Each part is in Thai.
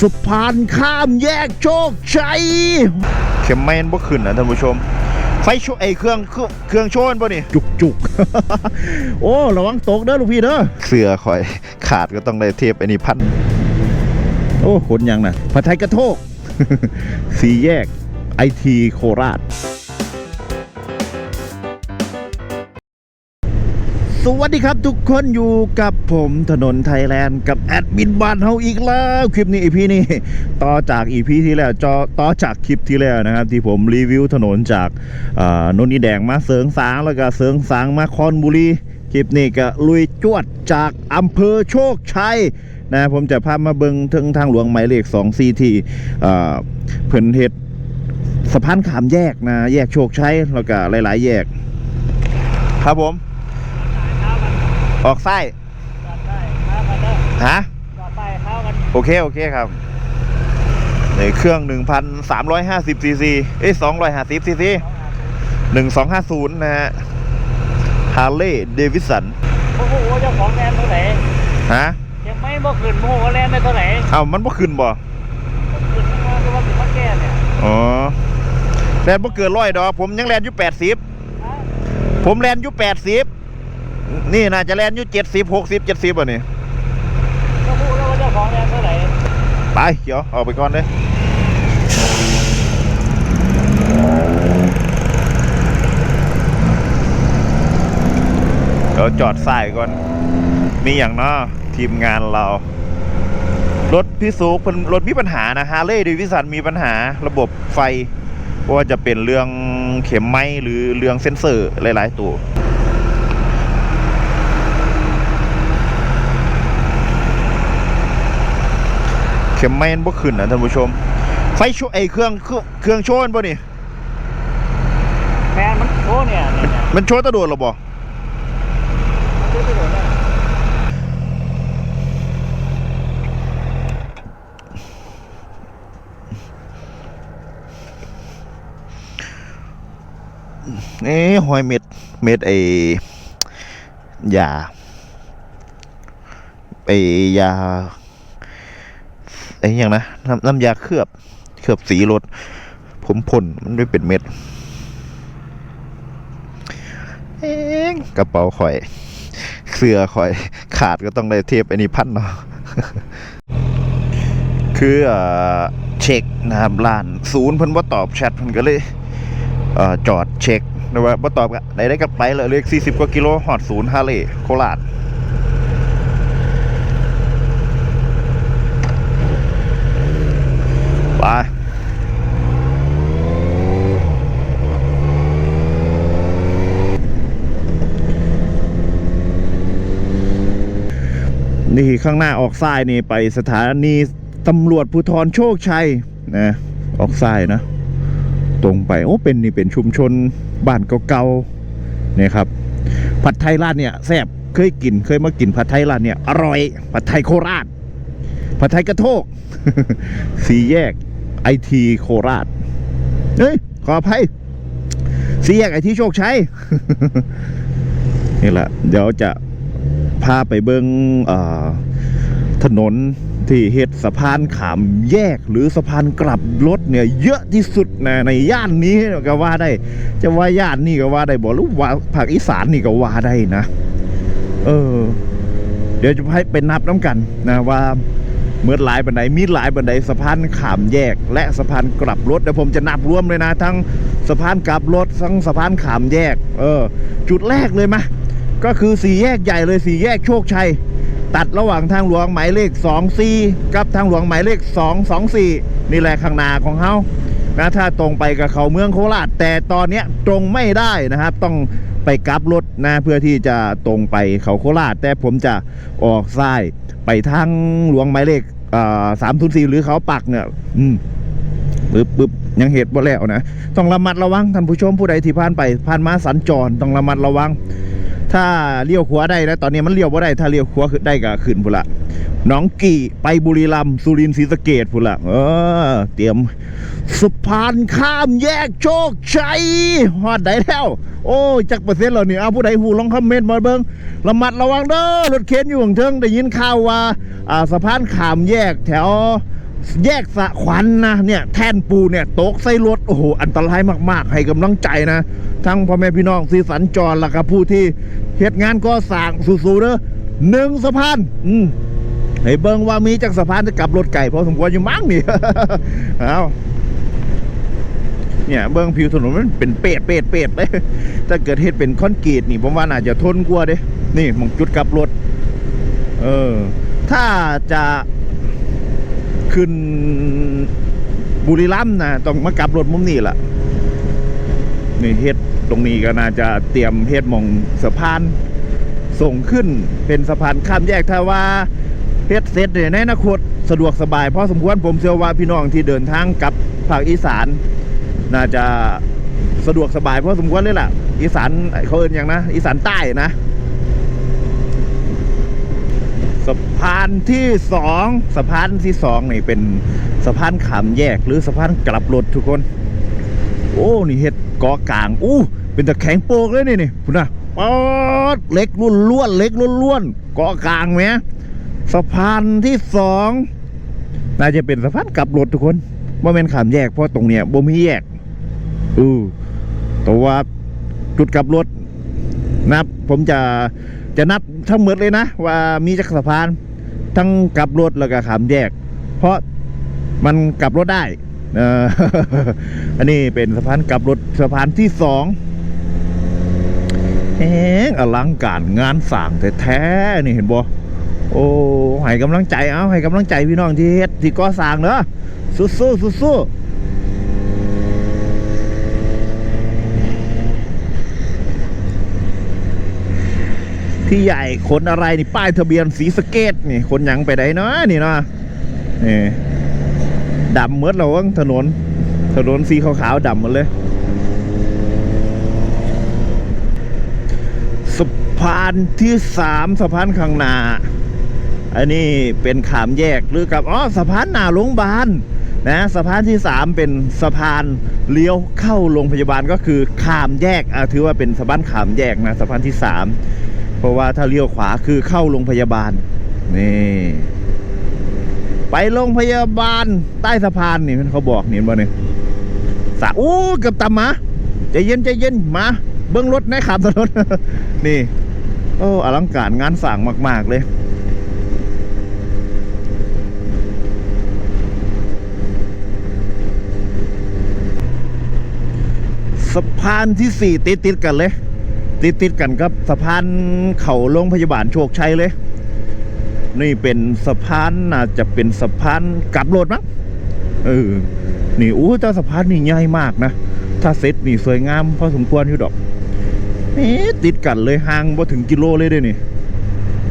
สะพานข้ามแยกโชคชัยเข็มไม่นบ่ขึ้นนะท่านผู้ชม ไฟโชไอเครื่องเครื่องเครื่องโชนป่ะนี่ จุกจุกโอ้ ระวังตกเด้อลูกพี่เด้อเสือคอยขาดก็ต้องได้เทปไอ้นี่พัน โอ้ขนยังนะผัดไทยกระโทก สี่แยกไอทีโคราช สวัสดีครับทุกคนอยู่กับผมถนนไทยแลนด์กับแอดมินบ้านเฮาอีกแล้ว คลิปนี้อีพีนี้ต่อจากอีพีที่แล้วจอต่อจากคลิปที่แล้วนะครับ ที่ผมรีวิวถนนจากอ่านนนีแดงมาเสริงสางแล้วก็เสริงสางมาคอนบุรีคลิปนี้ก็ลุยจวดจากอำเภอโชคชัยนะผมจะพามาเบิงถึงทางหลวงหมายเลข2 CT อ่าเพิ่นเฮ็ดสะพานขามแยกนะแยกโชคชัยแล้วก็หลาย ๆ แยก ครับผม ออกไส้จอดได้ข้าวกันเด้อฮะจอดไปข้าวกันโอเค โอเคครับในเครื่อง 1,350ซีซีเอ้ย250ซีซี1250 นะฮะฮาร์เลย์เดวิสันโอ้โหเจ้าของแลนด์เท่าไหร่ฮะยังไม่บ่ขึ้นโมโหว่าแลนด์ได้เท่าไหร่เอ้ามันบ่ขึ้นบ่ขึ้นมาคือว่าถึงมาแก้เนี่ยอ๋อแลนบ่เกินร้อยดอกผมยังแลนอยู่80ฮะผมแลนอยู่80 นี่น่าจะแลนอยู่70 60 70อะนี่ก็พูดแล้วว่าเจ้าของแลนด์เท่าไหร่ไปเดี๋ยวออกไปก่อนเลยเดี๋ยวจอดสายก่อน มีอย่างเนาะทีมงานเรา รถพี่สุกเป็นรถมีปัญหานะฮาร์เลย์ดวิสันมีปัญหาระบบไฟเพราะว่าจะเป็นเรื่องเข็มไม้หรือเรื่องเซ็นเซอร์หลาย ๆ ตัว เข็มไม้มันบ่ขึ้นนะท่านผู้ชม ไฟโชไอเครื่องเครื่องเครื่องโชนป่ะนี่แมนมันโชว์เนี่ยเนี่ยเนี่ยมันโชว์ตะโดดหรอบ่มันซื้อไปโดนได้นี่หอยเม็ดเม็ดไอ้ยาไอ้ยาไอ้ยังนะน้ำน้ำยาเคลือบเคลือบสีรถ ผมพ่นมันไม่เป็นเม็ดเองกระเป๋าข่อย เสื้อข่อย ขาดก็ต้องได้เทปไอ้นี่พันเนาะคือเอ่อเช็คนะครับร้านศูนย์เพิ่นบ่าตอบแชทเพิ่นก็เลยเอจอดเช็คนะว่าบ่ตอบก็ได้ได้กลับไปเลยเรียก40กว่ากิโลฮอดศูนย์ฮาร์เลย์โคราช ไปนี่ข้างหน้าออกซ้ายนี่ไปสถานีตำรวจภูธรโชคชัยนะออกซ้ายนะ ตรงไปโอ้เป็นนี่เป็นชุมชนบ้านเก่าๆนี่ครับ ผัดไทยร้านเนี่ยแซ่บเคยกินเคยมากินผัดไทยร้านเนี่ยอร่อย ผัดไทยโคราชผัดไทยกระโทกสี่แยก ไอทีโคราช เฮ้ย ขออภัยสี่แยกไอทีโชคชัยนี่แหละ เดี๋ยวจะพาไปเบิงเอ่อถนนที่เฮ็ดสะพานขามแยกหรือสะพานกลับรถเนี่ย เยอะที่สุดนะในย่านนี้ก็ว่าได้ จะว่าย่านนี่ก็ว่าได้บอกหรือว่าภาคอีสานนี่ก็ว่าได้นะ เออ เดี๋ยวจะให้เป็นนับน้ำกันนะว่า เมื่อหลายบันไดมีหลายบันไดสะพานขามแยก และสะพานกลับรถเดี๋ยวผมจะนับรวมเลยนะ ทั้งสะพานกลับรถทั้งสะพานขามแยก เออ จุดแรกเลยมะก็คือสี่แยกใหญ่เลยสี่แยกโชคชัย ตัดระหว่างทางหลวงหมายเลข 24 กับทางหลวงหมายเลข 224 นี่แหละข้างหน้าของเฮา นะถ้าตรงไปกับเขาเมืองโคราชแต่ตอนเนี้ยตรงไม่ได้นะครับ ต้องไปกลับรถนะเพื่อที่จะตรงไปเขาโคราชแต่ผมจะออกซ้ายไปทางหลวงหมายเลขสามทุนสี่หรือเขาปักเนี่ย อืมปึ๊บปึ๊บยังเหตุบ่แล้วนะ ต้องระมัดระวังท่านผู้ชมผู้ใดที่ผ่านไปผ่านมาสัญจรต้องระมัดระวัง ถ้าเลี้ยวขวาได้นะตอนนี้มันเลี้ยวบ่ได้ถ้าเลี้ยวขวาได้ก็ขึ้นพุ่นละน้องกี่ไปบุรีรัมย์สุรินทร์ศรีสะเกดพุ่นละเออ เตรียมสะพานข้ามแยกโชคชัยฮอดได้แล้ว โอ้จักเปอร์เซ็นต์แล้วนี่เอาผู้ใดหูลองคอมเมนต์มาเบิ่งระมัดระวังเด้อรถเข็นอยู่ข้างเทิงได้ยินข่าวว่าอ่าสะพานข้ามแยกแถว แยกสะขวัญนะเนี่ยแท่นปูเนี่ยตกใส่รถโอ้โหอันตรายมาก ๆ ให้กำลังใจนะ ทั้งพ่อแม่พี่น้องสีสัญจรแล้วก็ผู้ที่เหตุงานก็สั่งสู้ๆเด้อหนึ่งสะพานอืมให้เบิ่งว่ามีจากสะพานจะกลับรถไก่พอสมควรอยู่มั้งนี่เอาเนี่ยเบื้องผิวถนนมันเป็นเป็ดเป็ดเป็ดเลยถ้าเกิดเฮ็ดเป็นคอนกรีตนี่ผมว่าน่าจะทนกว่าเด้ นี่มองจุดกลับรถ เออ ถ้าจะ ขึ้นบุรีรัมย์นะต้องมากลับรถมุมนี้ล่ะนี่เฮ็ดตรงนี้ก็น่าจะเตรียมเฮ็ดมองสะพานส่งขึ้นเป็นสะพานข้ามแยกถ้าว่าเฮ็ดเสร็จเนี่ยในอนาคตสะดวกสบายเพราะสมควรผมเชื่อว่าพี่น้องที่เดินทางกับภาคอีสาน น่าจะสะดวกสบายเพราะสมควรเลยล่ะ อีสานเขาเอินอย่างนะ อีสานใต้นะ สะพานที่สองสะพานที่สองนี่เป็นสะพานขามแยกหรือสะพานกลับรถทุกคน โอ้นี่เฮ็ดเกาะกลางอู้เป็นตะแข็งโปกเลยนี่นี่คุณนะป๊อดเล็กล้วนล้วนเล็กล้วนล้วนๆเกาะกลางไหมสะพานที่สองน่าจะเป็นสะพานกลับรถทุกคนว่าเป็นขามแยกเพราะตรงเนี้ยบ่มีแยกอือแต่ว่าจุดกลับรถนับผมจะ จะนับทั้งหมดเลยนะ ว่ามีจักรสะพาน ทั้งกลับรถแล้วก็ขามแยก เพราะมันกลับรถได้อันนี้เป็นสะพานกลับรถสะพานที่สองแหงอลังการงานสั่งแท้ๆนี่เห็นบ่โอ้ให้กำลังใจเอาให้กำลังใจพี่น้องที่เฮ็ดที่ก่อสร้างเนอะสู้ๆสู้ๆ พี่ใหญ่คนอะไรนี่ป้ายทะเบียนสีสเกตนี่คนยังไปไหนเนาะนี่เนาะนี่ดำเมื่อเราวงถนน ถนนสีขาวๆดำหมดเลยสะพานที่สามสะพานข้างหน้าอันนี้เป็นขามแยกหรือกับอ๋อสะพานหน้าโรงพยาบาลนะสะพานที่สามเป็นสะพานเลี้ยวเข้าโรงพยาบาลก็คือขามแยกอะถือว่าเป็นสะพานขามแยกนะสะพานที่สาม เพราะว่าถ้าเลี้ยวขวาคือเข้าโรงพยาบาล นี่ ไปโรงพยาบาลใต้สะพานนี่เขาบอกนี่เห็นบ่เนี่ยสะอู้เกือบตำมาใจเย็นใจเย็นมาเบิ้องรถในขับถนนนี่ โอ้อลังการงานสั่งมาก ๆ เลยสะพานที่สี่ติดติดกันเลย ติดติดกันกับสะพานเขาโรงพยาบาลโชคชัยเลย นี่เป็นสะพานน่าจะเป็นสะพานกลับรถมั้งเออนี่อู้เจ้าสะพานนี่ใหญ่มากนะ ถ้าเสร็จนี่สวยงามพอสมควรอยู่ดอกนี่ติดกันเลยห่างบ่ถึงกิโลเลยเด้นี่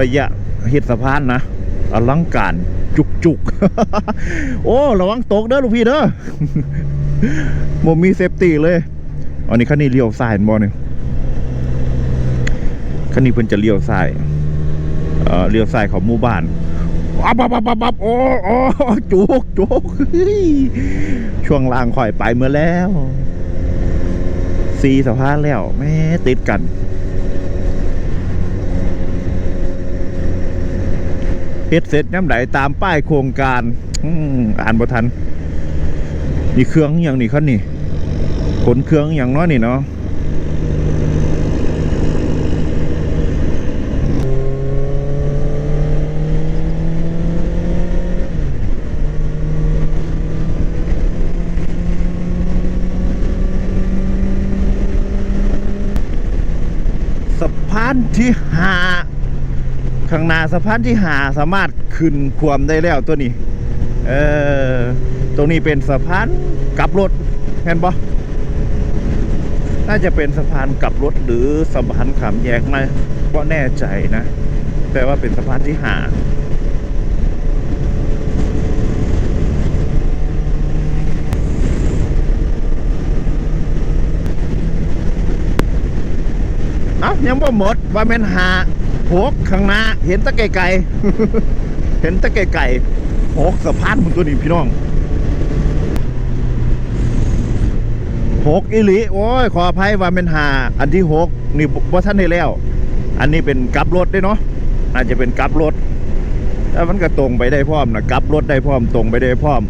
ระยะเฮ็ดสะพานนะอลังการจุกจุกโอ้ระวังตกเด้อลูกพี่เด้อโมมีเซฟตี้เลย อันนี้คันนี้เลี้ยวซ้ายเห็นบ่เนี่ย คันนี้เพิ่นจะเลี้ยวซ้ายเอ่อเลี้ยวซ้ายของหมู่บ้านอับอับอับอับอับโอ้โอ้จุกจุกช่วงล่างค่อยไปเมื่อแล้วสีสะพานแล้วแม่ติดกันเฮ็ดเสร็จน้ำไหลตามป้ายโครงการอ่านบ่ทัน นี่เครื่องอย่างนี่คันนี่ขนเครื่องอย่างน้อยนี่เนาะสะพาน ที่หาข้างหน้าสะพานที่หาสามารถขึ้นความได้แล้วตัวนี้ เออตรงนี้เป็นสะพานกลับรถเห็นปะน่าจะเป็นสะพานกลับรถหรือสะพานขามแยกมาก็แน่ใจนะ แต่ว่าเป็นสะพานที่หา ยังบ่หมดว่าแม่นหาหกข้างหน้าเห็นตะไกลๆเห็นตะไกลๆหกสะพานมันตัวนี้พี่น้องหกอิลิโอ้ยขออภัยว่าเป็นหาอันที่หกนี่ว่าท่านได้แล้ว อันนี้เป็นกลับรถด้วยเนาะอาจจะเป็นกลับรถแล้วมันก็ตรงไปได้พร้อมนะกลับรถได้พร้อมตรงไปได้พร้อม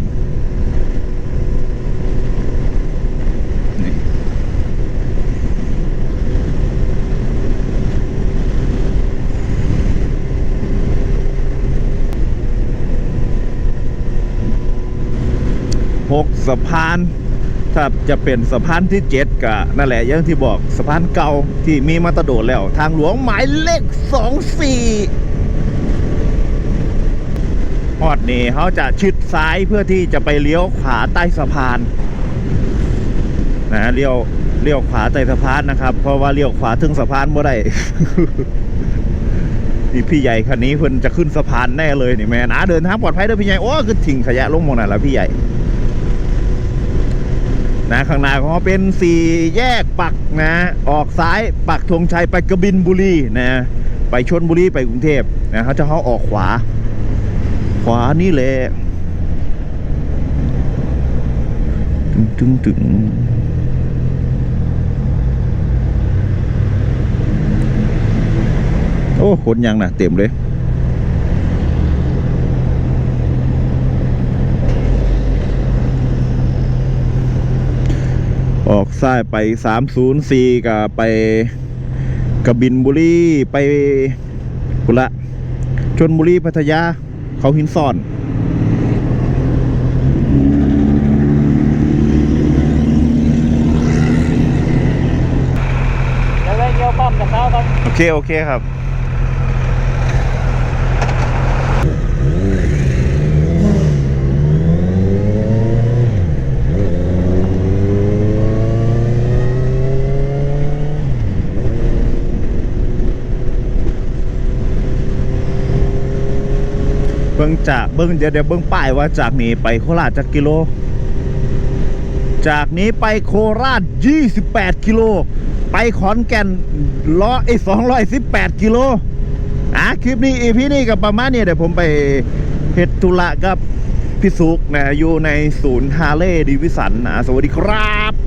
นี่หก สะพาน ถ้าจะเป็นสะพานที่เจ็ดก็นั่นแหละอย่างที่บอกสะพานเก่าที่มีมาตโดดแล้ว ทางหลวงหมายเลขสองสี่ฮอดนี่เขาจะชิดซ้ายเพื่อที่จะไปเลี้ยวขวาใต้สะพานนะเลี้ยวเลี้ยวขวาใต้สะพานนะครับ เพราะว่าเลี้ยวขวาถึงสะพานบ่ได้นี่พี่ใหญ่คันนี้เพิ่นจะขึ้นสะพานแน่เลยนี่แม่นะเดินทางปลอดภัยเด้อพี่ใหญ่โอ้คือทิ้งขยะลงมองนั่นละพี่ใหญ่ นะข้างหน้าของเขาเป็นสี่แยกปักนะออกซ้ายปักธงชัยไปกระบินบุรีนะไปชนบุรีไปกรุงเทพนะเขาจะเขาออกขวา ขวานี่แหละตึงตึงตึงโอ้คนยังนะเต็มเลย ออก ซ้ายไป304กับไปกบินบุรีไปกุละชนบุรีพัทยา เขาหินซ่อนเดี๋ยวไปเยี่ยวปั๊มกับเขาก่อนโอเค โอเคครับ เบิ่งจากเบิ่งเดี๋ยวเดี๋ยวเบิ่งป้ายว่าจากนี้ไปโคราชจากกิโล จากนี้ไปโคราช 28 กิโล ไปขอนแก่นล้อไอ้218กิโลอะคลิปนี้อีพีนี้กับประมาณนี้เดี๋ยวผมไปเฮ็ดธุระกับพี่สุกนะอยู่ในศูนย์ฮาเลย์ดิวิสันนะสวัสดีครับ